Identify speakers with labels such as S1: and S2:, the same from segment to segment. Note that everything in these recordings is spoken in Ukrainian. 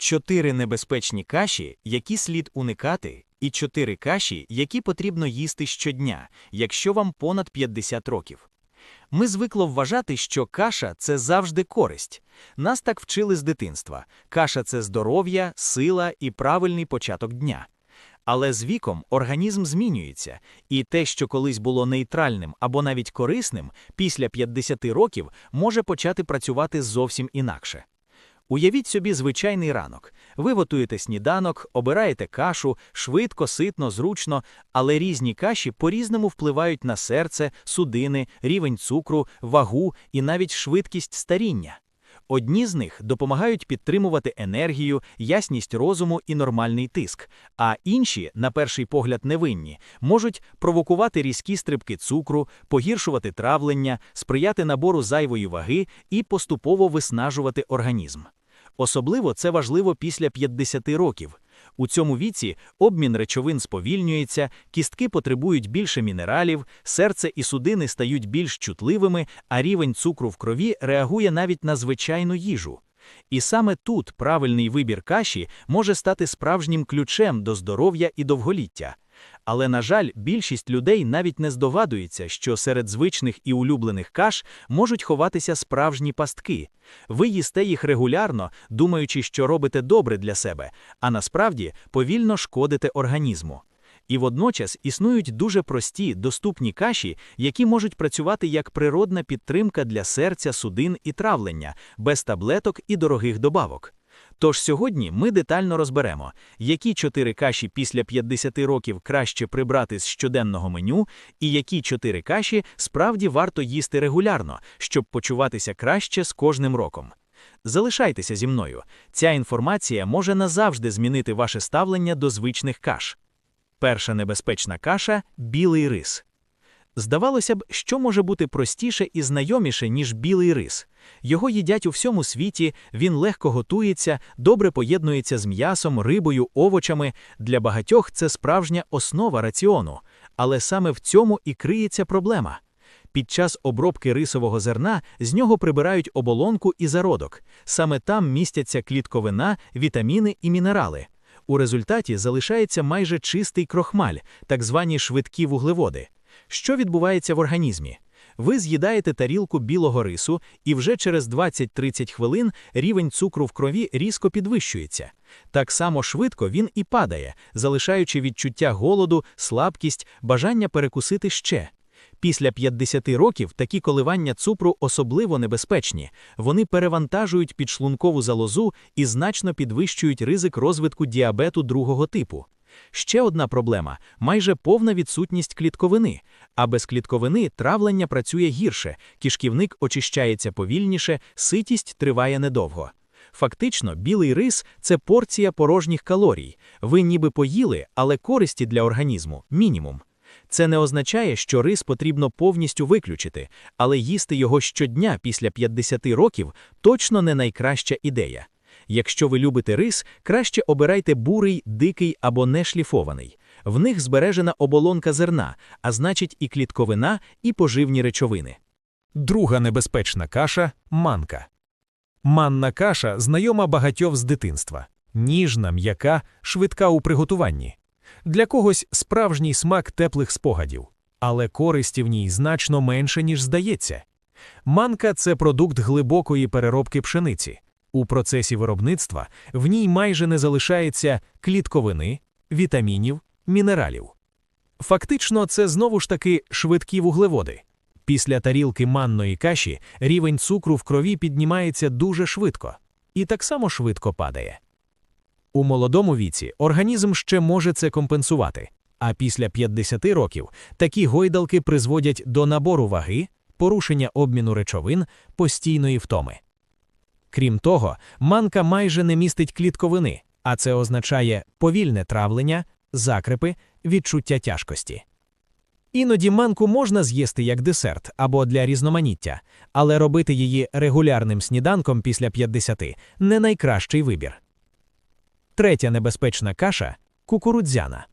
S1: Чотири небезпечні каші, які слід уникати, і чотири каші, які потрібно їсти щодня, якщо вам понад 50 років. Ми звикло вважати, що каша це завжди користь. Нас так вчили з дитинства. Каша це здоров'я, сила і правильний початок дня. Але з віком організм змінюється, і те, що колись було нейтральним або навіть корисним, після 50 років може почати працювати зовсім інакше. Уявіть собі звичайний ранок. Ви готуєте сніданок, обираєте кашу, швидко, ситно, зручно, але різні каші по-різному впливають на серце, судини, рівень цукру, вагу і навіть швидкість старіння. Одні з них допомагають підтримувати енергію, ясність розуму і нормальний тиск, а інші, на перший погляд, невинні, можуть провокувати різкі стрибки цукру, погіршувати травлення, сприяти набору зайвої ваги і поступово виснажувати організм. Особливо це важливо після 50 років. У цьому віці обмін речовин сповільнюється, кістки потребують більше мінералів, серце і судини стають більш чутливими, а рівень цукру в крові реагує навіть на звичайну їжу. І саме тут правильний вибір каші може стати справжнім ключем до здоров'я і довголіття. Але, на жаль, більшість людей навіть не здогадується, що серед звичних і улюблених каш можуть ховатися справжні пастки. Ви їсте їх регулярно, думаючи, що робите добре для себе, а насправді повільно шкодите організму. І водночас існують дуже прості, доступні каші, які можуть працювати як природна підтримка для серця, судин і травлення, без таблеток і дорогих добавок. Тож сьогодні ми детально розберемо, які чотири каші після 50 років краще прибрати з щоденного меню, і які чотири каші справді варто їсти регулярно, щоб почуватися краще з кожним роком. Залишайтеся зі мною. Ця інформація може назавжди змінити ваше ставлення до звичних каш. Перша небезпечна каша білий рис. Здавалося б, що може бути простіше і знайоміше, ніж білий рис. Його їдять у всьому світі, він легко готується, добре поєднується з м'ясом, рибою, овочами. Для багатьох це справжня основа раціону. Але саме в цьому і криється проблема. Під час обробки рисового зерна з нього прибирають оболонку і зародок. Саме там містяться клітковина, вітаміни і мінерали. У результаті залишається майже чистий крохмаль, так звані швидкі вуглеводи. Що відбувається в організмі? Ви з'їдаєте тарілку білого рису, і вже через 20-30 хвилин рівень цукру в крові різко підвищується. Так само швидко він і падає, залишаючи відчуття голоду, слабкість, бажання перекусити ще. Після 50 років такі коливання цукру особливо небезпечні, вони перевантажують підшлункову залозу і значно підвищують ризик розвитку діабету другого типу. Ще одна проблема майже повна відсутність клітковини, а без клітковини травлення працює гірше, кишківник очищається повільніше, ситість триває недовго. Фактично, білий рис це порція порожніх калорій. Ви ніби поїли, але користі для організму мінімум. Це не означає, що рис потрібно повністю виключити, але їсти його щодня після 50 років точно не найкраща ідея. Якщо ви любите рис, краще обирайте бурий, дикий або нешліфований. В них збережена оболонка зерна, а значить, і клітковина, і поживні речовини.
S2: Друга небезпечна каша манка. Манна каша знайома багатьох з дитинства, ніжна, м'яка, швидка у приготуванні. Для когось справжній смак теплих спогадів, але користі в ній значно менше, ніж здається. Манка це продукт глибокої переробки пшениці. У процесі виробництва в ній майже не залишається клітковини, вітамінів, мінералів. Фактично, це знову ж таки швидкі вуглеводи. Після тарілки манної каші рівень цукру в крові піднімається дуже швидко і так само швидко падає. У молодому віці організм ще може це компенсувати, а після 50 років такі гойдалки призводять до набору ваги, порушення обміну речовин, постійної втоми. Крім того, манка майже не містить клітковини, а це означає повільне травлення, закрипи, відчуття тяжкості. Іноді манку можна з'їсти як десерт або для різноманіття, але робити її регулярним сніданком після 50 не найкращий вибір. Третя небезпечна каша кукурудзяна.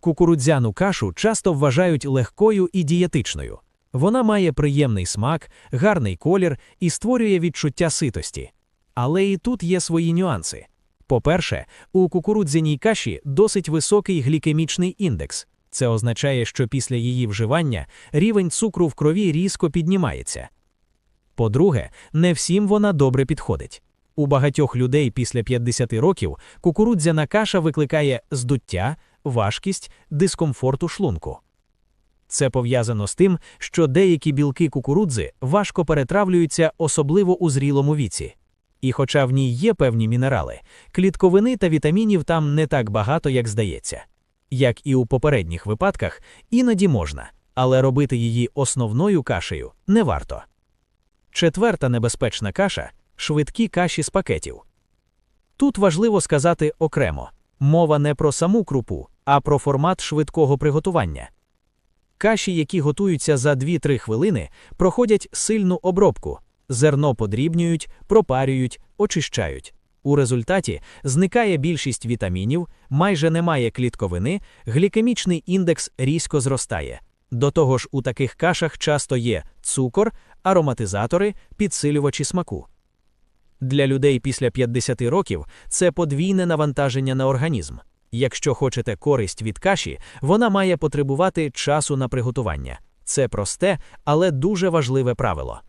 S2: Кукурудзяну кашу часто вважають легкою і дієтичною. Вона має приємний смак, гарний колір і створює відчуття ситості. Але і тут є свої нюанси. По-перше, у кукурудзяній каші досить високий глікемічний індекс. Це означає, що після її вживання рівень цукру в крові різко піднімається. По-друге, не всім вона добре підходить. У багатьох людей після 50 років кукурудзяна каша викликає здуття, важкість, дискомфорт у шлунку. Це пов'язано з тим, що деякі білки кукурудзи важко перетравлюються, особливо у зрілому віці. І хоча в ній є певні мінерали, клітковини та вітамінів там не так багато, як здається. Як і у попередніх випадках, іноді можна, але робити її основною кашею не варто. Четверта небезпечна каша швидкі каші з пакетів. Тут важливо сказати окремо мова не про саму крупу, а про формат швидкого приготування. Каші, які готуються за 2-3 хвилини, проходять сильну обробку, зерно подрібнюють, пропарюють, очищають. У результаті зникає більшість вітамінів, майже немає клітковини, глікемічний індекс різко зростає. До того ж, у таких кашах часто є цукор, ароматизатори, підсилювачі смаку. Для людей після 50 років це подвійне навантаження на організм. Якщо хочете користь від каші, вона має потребувати часу на приготування. Це просте, але дуже важливе правило.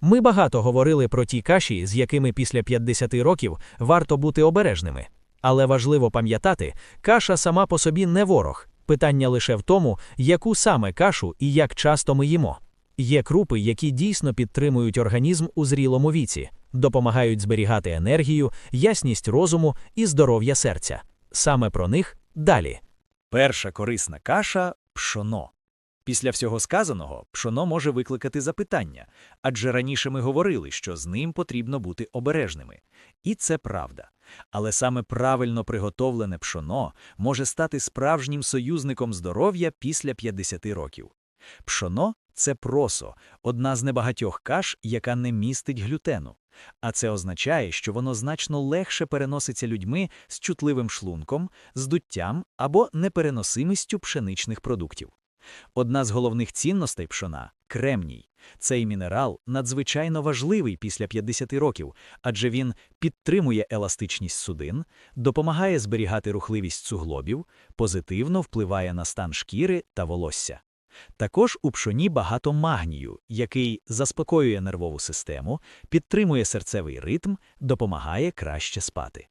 S2: Ми багато говорили про ті каші, з якими після 50 років варто бути обережними. Але важливо пам'ятати, каша сама по собі не ворог. Питання лише в тому, яку саме кашу і як часто ми їмо. Є крупи, які дійсно підтримують організм у зрілому віці, допомагають зберігати енергію, ясність розуму і здоров'я серця. Саме про них далі.
S1: Перша корисна каша пшоно. Після всього сказаного, пшоно може викликати запитання, адже раніше ми говорили, що з ним потрібно бути обережними. І це правда. Але саме правильно приготовлене пшоно може стати справжнім союзником здоров'я після 50 років. Пшоно це просо, одна з небагатьох каш, яка не містить глютену. А це означає, що воно значно легше переноситься людьми з чутливим шлунком, здуттям або непереносимістю пшеничних продуктів. Одна з головних цінностей пшона кремній. Цей мінерал надзвичайно важливий після 50 років, адже він підтримує еластичність судин, допомагає зберігати рухливість суглобів, позитивно впливає на стан шкіри та волосся. Також у пшоні багато магнію, який заспокоює нервову систему, підтримує серцевий ритм, допомагає краще спати.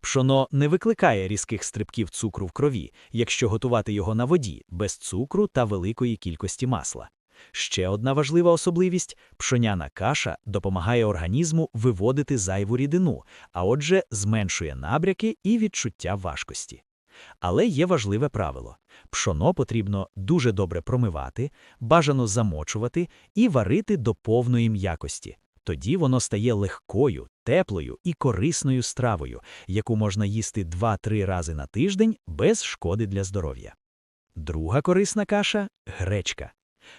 S1: Пшоно не викликає різких стрибків цукру в крові, якщо готувати його на воді, без цукру та великої кількості масла. Ще одна важлива особливість пшоняна каша допомагає організму виводити зайву рідину, а отже, зменшує набряки і відчуття важкості. Але є важливе правило: пшоно потрібно дуже добре промивати, бажано замочувати і варити до повної м'якості. Тоді воно стає легкою, теплою і корисною стравою, яку можна їсти 2-3 рази на тиждень без шкоди для здоров'я. Друга корисна каша гречка.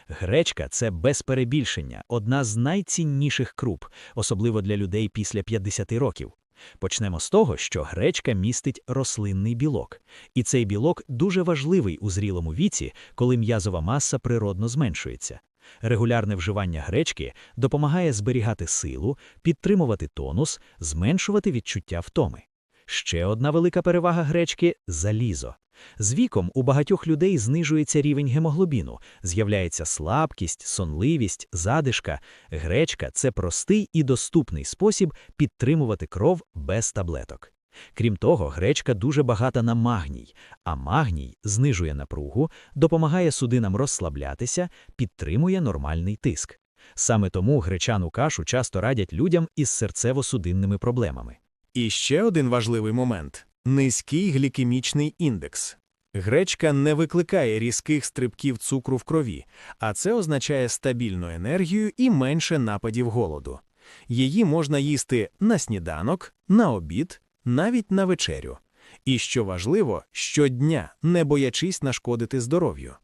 S1: Гречка це без перебільшення, одна з найцінніших круп, особливо для людей після 50 років. Почнемо з того, що гречка містить рослинний білок, і цей білок дуже важливий у зрілому віці, коли м'язова маса природно зменшується. Регулярне вживання гречки допомагає зберігати силу, підтримувати тонус, зменшувати відчуття втоми. Ще одна велика перевага гречки залізо. З віком у багатьох людей знижується рівень гемоглобіну, з'являється слабкість, сонливість, задишка. Гречка це простий і доступний спосіб підтримувати кров без таблеток. Крім того, гречка дуже багата на магній, а магній знижує напругу, допомагає судинам розслаблятися, підтримує нормальний тиск. Саме тому гречану кашу часто радять людям із серцево-судинними проблемами.
S3: І ще один важливий момент низький глікемічний індекс. Гречка не викликає різких стрибків цукру в крові, а це означає стабільну енергію і менше нападів голоду. Її можна їсти на сніданок, на обід, навіть на вечерю. І що важливо, щодня, не боячись нашкодити здоров'ю.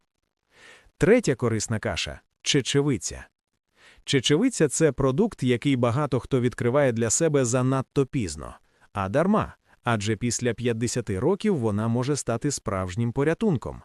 S3: Третя корисна каша чечевиця. Чечевиця це продукт, який багато хто відкриває для себе занадто пізно, а дарма, адже після 50 років вона може стати справжнім порятунком.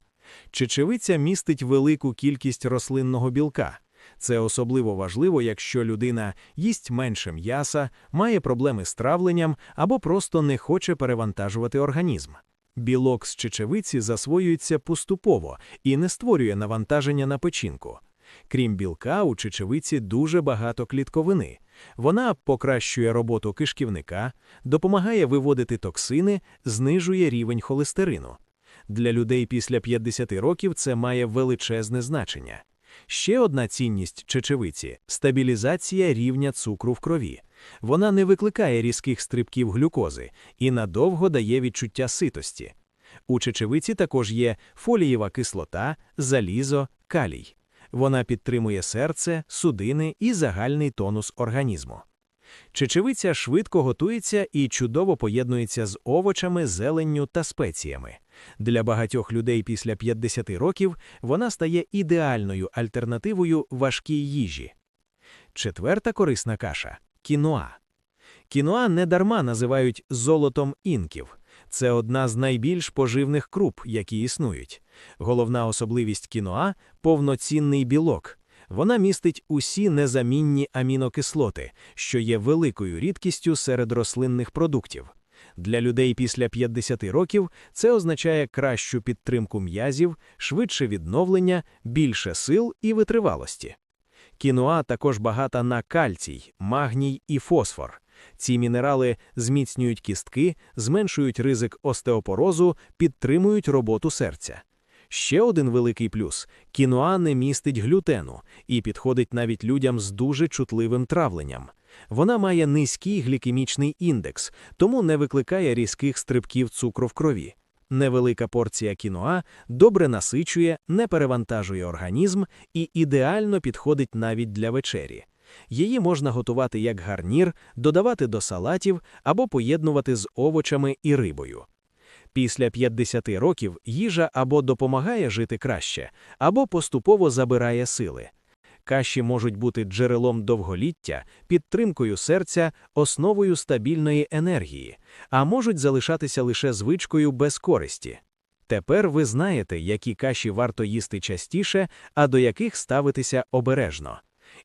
S3: Чечевиця містить велику кількість рослинного білка. Це особливо важливо, якщо людина їсть менше м'яса, має проблеми з травленням або просто не хоче перевантажувати організм. Білок з чечевиці засвоюється поступово і не створює навантаження на печінку. Крім білка, у чечевиці дуже багато клітковини. Вона покращує роботу кишківника, допомагає виводити токсини, знижує рівень холестерину. Для людей після 50 років це має величезне значення. Ще одна цінність чечевиці стабілізація рівня цукру в крові. Вона не викликає різких стрибків глюкози і надовго дає відчуття ситості. У чечевиці також є фолієва кислота, залізо, калій. Вона підтримує серце, судини і загальний тонус організму. Чечевиця швидко готується і чудово поєднується з овочами, зеленню та спеціями. Для багатьох людей після 50 років вона стає ідеальною альтернативою важкій їжі. Четверта корисна каша кіноа. Кіноа недарма називають золотом інків. Це одна з найбільш поживних круп, які існують. Головна особливість кіноа повноцінний білок. Вона містить усі незамінні амінокислоти, що є великою рідкістю серед рослинних продуктів. Для людей після 50 років це означає кращу підтримку м'язів, швидше відновлення, більше сил і витривалості. Кіноа також багата на кальцій, магній і фосфор. Ці мінерали зміцнюють кістки, зменшують ризик остеопорозу, підтримують роботу серця. Ще один великий плюс кіноа не містить глютену і підходить навіть людям з дуже чутливим травленням. Вона має низький глікемічний індекс, тому не викликає різких стрибків цукру в крові. Невелика порція кіноа добре насичує, не перевантажує організм і ідеально підходить навіть для вечері. Її можна готувати як гарнір, додавати до салатів або поєднувати з овочами і рибою. Після 50 років їжа або допомагає жити краще, або поступово забирає сили. Каші можуть бути джерелом довголіття, підтримкою серця, основою стабільної енергії, а можуть залишатися лише звичкою без користі. Тепер ви знаєте, які каші варто їсти частіше, а до яких ставитися обережно.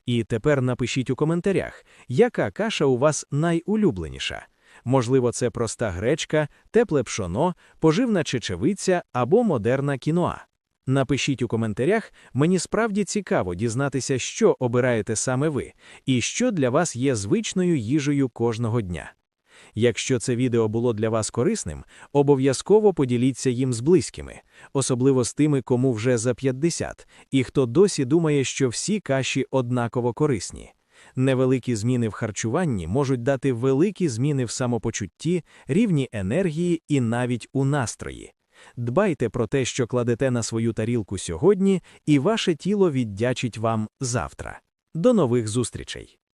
S3: І тепер напишіть у коментарях, яка каша у вас найулюбленіша. Можливо, це проста гречка, тепле пшоно, поживна чечевиця або модерна кіноа. Напишіть у коментарях, мені справді цікаво дізнатися, що обираєте саме ви, і що для вас є звичною їжею кожного дня. Якщо це відео було для вас корисним, обов'язково поділіться їм з близькими, особливо з тими, кому вже за 50, і хто досі думає, що всі каші однаково корисні. Невеликі зміни в харчуванні можуть дати великі зміни в самопочутті, рівні енергії і навіть у настрої. Дбайте про те, що кладете на свою тарілку сьогодні, і ваше тіло віддячить вам завтра. До нових зустрічей!